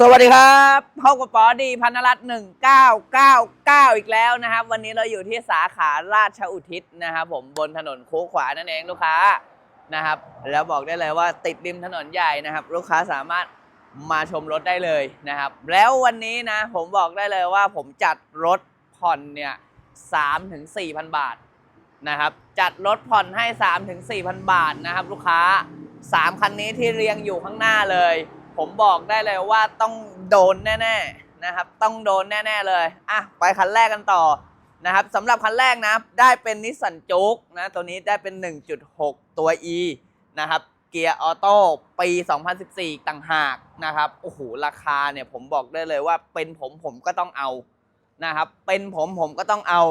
สวัสดีครับพบกับปอดีพันรัตน์หนึ่งเก้าเก้าเก้าอีกแล้วนะครับ วันนี้เราอยู่ที่สาขาราชอุทิศนะครับผมบนถนนโคูขวานั่นเองลูกค้านะครับ แล้วบอกได้เลยว่าติดริมถนนใหญ่นะครับ ลูกค้าสามารถมาชมรถได้เลยนะครับ แล้ววันนี้นะผมบอกได้เลยว่าผมจัดรถผ่อนเนี่ยสามถึงสี่พันบาทนะครับ จัดรถผ่อนให้สามถึงสี่พันบาทนะครับ ลูกค้าสามคันนี้ที่เรียงอยู่ข้างหน้าเลย ผมบอกได้เลยว่าต้องโดนแน่ๆนะครับ ต้องโดนแน่ๆเลย อะ ไปคันแรกกันต่อนะครับสำหรับคันแรกนะ ได้เป็นนิสสันจุกนะตัวนี้ได้เป็น 1.6 ตัว E นะครับ เกียร์ออโต้ปี 2014 ต่างหากนะครับ โอ้โห ราคาเนี่ยผมบอกได้เลยว่าเป็นผมผมก็ต้องเอานะครับ เป็นผมผมก็ต้องเอา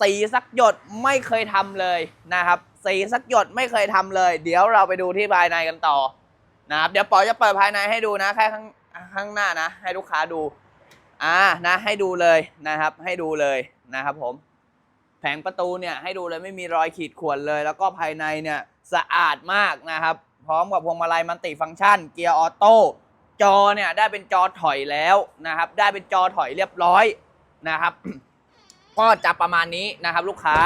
สีสักหยดไม่เคยทำเลยนะครับสีสักหยดไม่เคยทำเลย เดี๋ยวเราไปดูที่ภายในกันต่อ นะครับเดี๋ยวปอจะเปิดภายในให้ดูนะแค่ข้างข้างหน้านะ ให้ลูกค้าดูอ่านะให้ดูเลยนะครับให้ดูเลยนะครับผมแผงประตูเนี่ยให้ดูเลยไม่มีรอยขีดข่วนเลย แล้วก็ภายในเนี่ยสะอาดมากนะครับ พร้อมกับพวงมาลัยมันติฟังก์ชัน เกียร์ออโต้จอเนี่ยได้เป็นจอถอยแล้วนะครับ ได้เป็นจอถอยเรียบร้อยนะครับ ก็จะประมาณนี้นะครับลูกค้า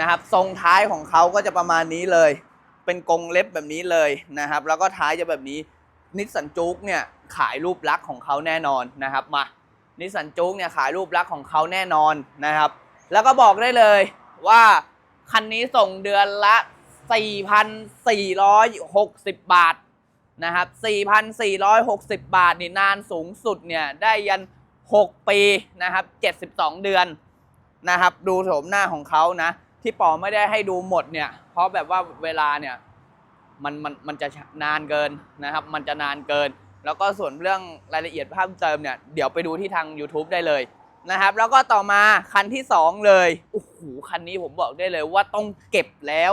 นะครับทรงท้ายของเขาก็จะประมาณนี้เลย เป็นกรงเล็บแบบนี้เลยนะครับ แล้วก็ท้ายจะแบบนี้นิสสันจุกเนี่ยขายรูปลักษณ์ของเขาแน่นอนนะครับมานิสสันจุกเนี่ยขายรูปลักษณ์ของเขาแน่นอนนะครับ แล้วก็บอกได้เลยว่าคันนี้ส่งเดือนละ 4,460 บาทนะครับ 4,460 บาทนี่นานสูงสุดเนี่ยได้ยัน 6 ปีนะครับ 72 เดือนนะครับ ดูโฉมหน้าของเขานะ ที่ปอไม่ได้ให้ดูหมดเนี่ย เพราะแบบว่าเวลาเนี่ยมันมันมันจะนานเกินนะครับ มันจะนานเกิน แล้วก็ส่วนเรื่องรายละเอียดเพิ่มเติมเนี่ย เดี๋ยวไปดูที่ทาง YouTube ได้เลยนะครับ แล้วก็ต่อมาคันที่ 2 เลยโอ้โหคันนี้ผมบอกได้เลยว่าต้องเก็บแล้ว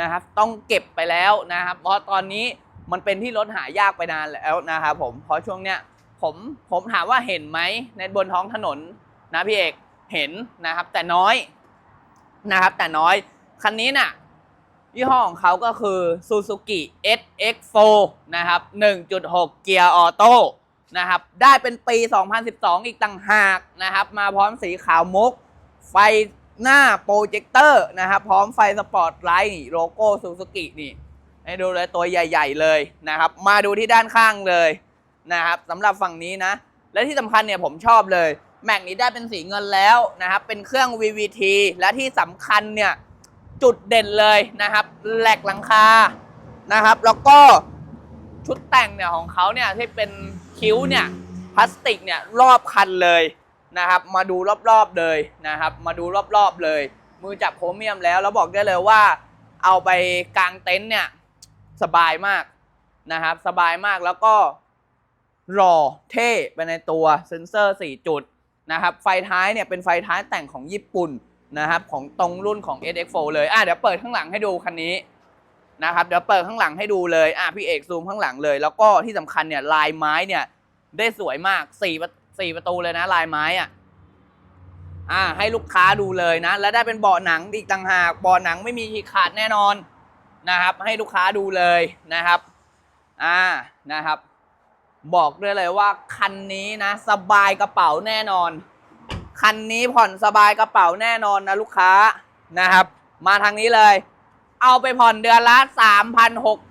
นะครับ ต้องเก็บไปแล้วนะครับ เพราะตอนนี้มันเป็นที่รถหายากไปนานแล้วนะครับผมเพราะช่วงเนี้ยผมผมถามว่าเห็นไหมในบนท้องถนนนะพี่เอกเห็นนะครับ แต่น้อย นะครับ แต่น้อยคันนี้น่ะยี่ห้อของเขาก็คือ Suzuki SX4 นะครับ 1.6 เกียร์ออโต้นะครับ ได้เป็นปี 2012 อีกต่างหากนะครับ มาพร้อมสีขาวมุก ไฟหน้าโปรเจคเตอร์นะครับ พร้อมไฟสปอร์ตไลท์นี่โลโก้ Suzuki นี่ ให้ดูเลยตัวใหญ่ ๆ เลยนะครับ มาดูที่ด้านข้างเลยนะครับสำหรับฝั่งนี้นะ และที่สำคัญเนี่ยผมชอบเลย แม็กนี้ได้เป็นสีเงินแล้วนะครับ เป็นเครื่อง VVT และที่สำคัญเนี่ย จุดเด่นเลยนะครับแหลกหลังคานะครับ แล้วก็ชุดแต่งเนี่ยของเขาเนี่ยที่เป็นคิ้วเนี่ยพลาสติกเนี่ยรอบคันเลยนะครับ มาดูรอบๆเลยนะครับ มาดูรอบๆเลย มือจับโครเมียมแล้ว แล้วบอกได้เลยว่า เอาไปกางเต็นท์เนี่ยสบายมากนะครับ สบายมากแล้วก็หล่อเท่ไปในตัวเซ็นเซอร์ 4 จุด นะครับไฟท้ายเนี่ยเป็นไฟท้ายแต่งของญี่ปุ่นนะครับของตรงรุ่นของ SX4 เลยอะเดี๋ยวเปิดข้างหลังให้ดูคันนี้นะครับเดี๋ยวเปิดข้างหลังให้ดูเลยอะพี่เอกซูมข้างหลังเลย แล้วก็ที่สำคัญเนี่ยลายไม้เนี่ยได้สวยมากสี่สี่ประตูเลยนะลายไม้อะอะให้ลูกค้าดูเลยนะ แล้วได้เป็นเบาะหนังอีกต่างหากเบาะหนังไม่มีฉีกขาดแน่นอนนะครับ ให้ลูกค้าดูเลยนะครับ อ่านะครับ บอกได้เลยว่าคันนี้นะ สบายกระเป๋าแน่นอน คันนี้ผ่อนสบายกระเป๋าแน่นอนนะลูกค้านะครับ มาทางนี้เลย เอาไปผ่อนเดือนละ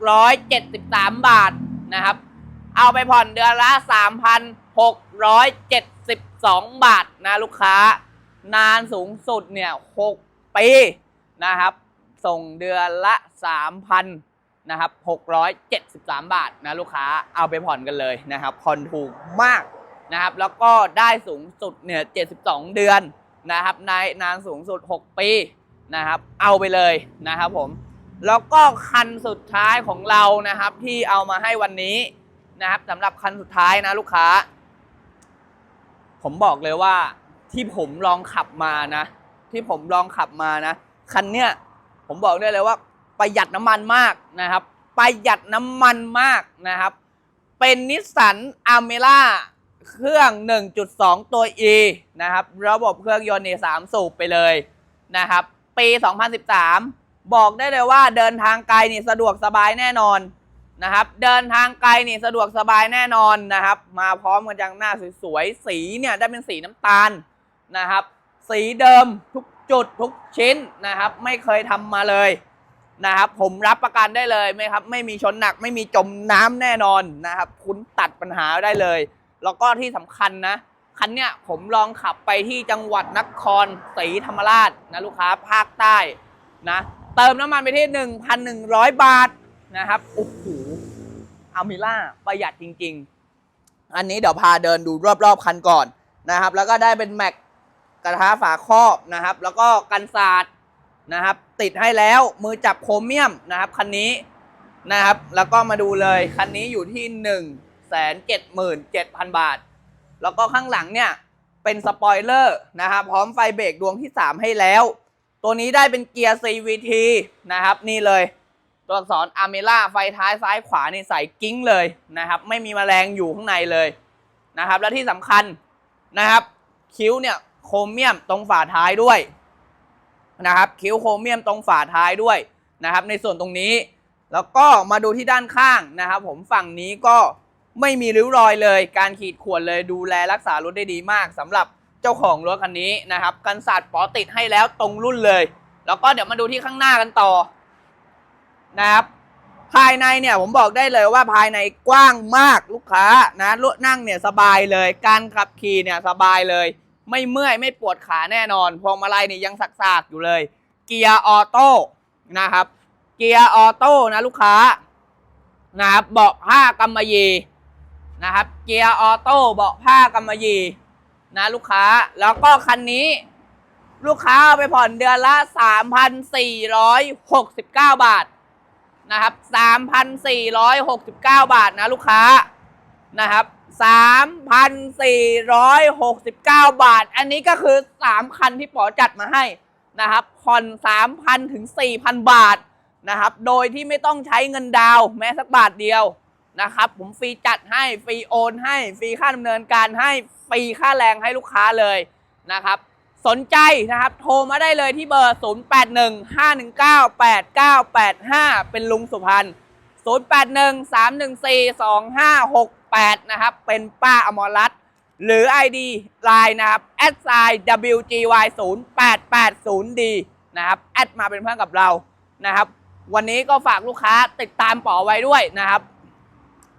3,673 บาทนะครับ เอาไปผ่อนเดือนละ 3,672 บาทนะลูกค้า นานสูงสุดเนี่ย 6 ปีนะครับ ส่งเดือนละ 3,000 นะครับ673 บาทนะลูกค้าเอาไปผ่อนกันเลยนะครับผ่อนถูกมากนะครับแล้วก็ได้สูงสุดเนี่ย72 เดือนนะครับในนานสูงสุด 6 ปีนะครับเอาไปเลยนะครับผมแล้วก็คันสุดท้ายของเรานะครับที่เอามาให้วันนี้นะครับสำหรับคันสุดท้ายนะลูกค้า ผมบอกเลยว่าที่ผมลองขับมานะ ที่ผมลองขับมานะ คันเนี้ยผมบอกได้เลยว่า ประหยัดน้ำมันมากนะครับ ประหยัดน้ำมันมากนะครับ เป็นนิสสันอเมร่าเครื่อง 1.2 ตัว E นะครับ ระบบเครื่องยนต์เนี่ยสามสูบไปเลยนะครับ ปี 2013 บอกได้เลยว่าเดินทางไกลนี่สะดวกสบายแน่นอนนะครับ เดินทางไกลนี่สะดวกสบายแน่นอนนะครับ มาพร้อมกันจังหน้าสวยๆ สีเนี่ยได้เป็นสีน้ำตาลนะครับ สีเดิมทุกจุดทุกชิ้นนะครับ ไม่เคยทำมาเลย นะครับผมรับประกันได้เลยไหมครับไม่มีชนหนักไม่มีจมน้ำแน่นอนนะครับ คุณตัดปัญหาได้เลย แล้วก็ที่สำคัญนะคันเนี้ยผมลองขับไปที่จังหวัดนครศรีธรรมราชนะลูกค้าภาคใต้นะเติมน้ำมันไปที่ 1,100 บาทนะครับโอ้โหอามิล่าประหยัดจริง ๆ อันนี้เดี๋ยวพาเดินดูรอบๆคันก่อนนะครับ แล้วก็ได้เป็นแม็กกระทะฝาครอบนะครับ แล้วก็กันศาสตร์ นะครับ ติดให้แล้วมือจับโครเมียมนะครับคันนี้นะครับ แล้วก็มาดูเลยคันนี้อยู่ที่1 7 7 0 0 0บาท แล้วก็ข้างหลังเนี่ยเป็นสปอยเลอร์นะครับพร้อมไฟเบรกดวงที่ 3 ให้แล้ว ตัวนี้ได้เป็นเกียร์ CVT นะครับ นี่เลย ตัวอักษรอาเมล่าไฟท้ายซ้ายขวานี่ใส่กิ้งเลยนะครับ ไม่มีแมลงอยู่ข้างในเลยนะครับ และที่สำคัญนะครับ คิ้วเนี่ยโครเมียมตรงฝาท้ายด้วย นะครับคิ้วโครเมียมตรงฝาท้ายด้วยนะครับในส่วนตรงนี้ แล้วก็มาดูที่ด้านข้างนะครับ ผมฝั่งนี้ก็ไม่มีริ้วรอยเลย การขีดข่วนเลยดูแลรักษารถได้ดีมากสำหรับเจ้าของรถคันนี้นะครับกันศาสตร์ปอติดให้แล้วตรงรุ่นเลย แล้วก็เดี๋ยวมาดูที่ข้างหน้ากันต่อนะครับภายในเนี่ยผมบอกได้เลยว่าภายในกว้างมากลูกค้านะรถนั่งเนี่ยสบายเลย การขับขี่เนี่ยสบายเลย ไม่เมื่อยไม่ปวดขาแน่นอน พวงมาลัยนี่ยังสักๆอยู่เลย เกียร์ออโต้นะครับ เกียร์ออโต้นะลูกค้านะครับเบาะผ้ากำมะหยี่นะครับ เกียร์ออโต้เบาะผ้ากำมะหยี่นะลูกค้าแล้วก็คันนี้ ลูกค้าเอาไปผ่อนเดือนละ 3,469 บาทนะครับ 3,469 บาทนะลูกค้า นะครับ3,469 บาท อันนี้ก็คือ 3 คันที่ป๋อจัดมาให้นะครับผ่อน3,000 ถึง 4,000 บาทนะครับ โดยที่ไม่ต้องใช้เงินดาวแม้สักบาทเดียวนะครับ ผมฟรีจัดให้ ฟรีโอนให้ ฟรีค่าดำเนินการให้ ฟรีค่าแรงให้ลูกค้าเลยนะครับ สนใจนะครับ โทรมาได้เลยที่เบอร์ 0815198985 เป็นลุงสุพรรณ0813142568 นะครับ เป็นป้าอมรรัตน์หรือ ID Line นะครับ s i WGY 0880D นะครับ แอดมาเป็นเพื่อนกับเรานะครับ วันนี้ก็ฝากลูกค้าติดตามป๋อไว้ด้วยนะครับ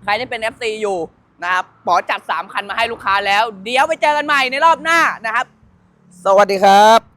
ใครที่เป็น FC อยู่นะครับป๋อจัด 3 คันมาให้ลูกค้าแล้ว เดี๋ยวไปเจอกันใหม่ในรอบหน้านะครับ สวัสดีครับ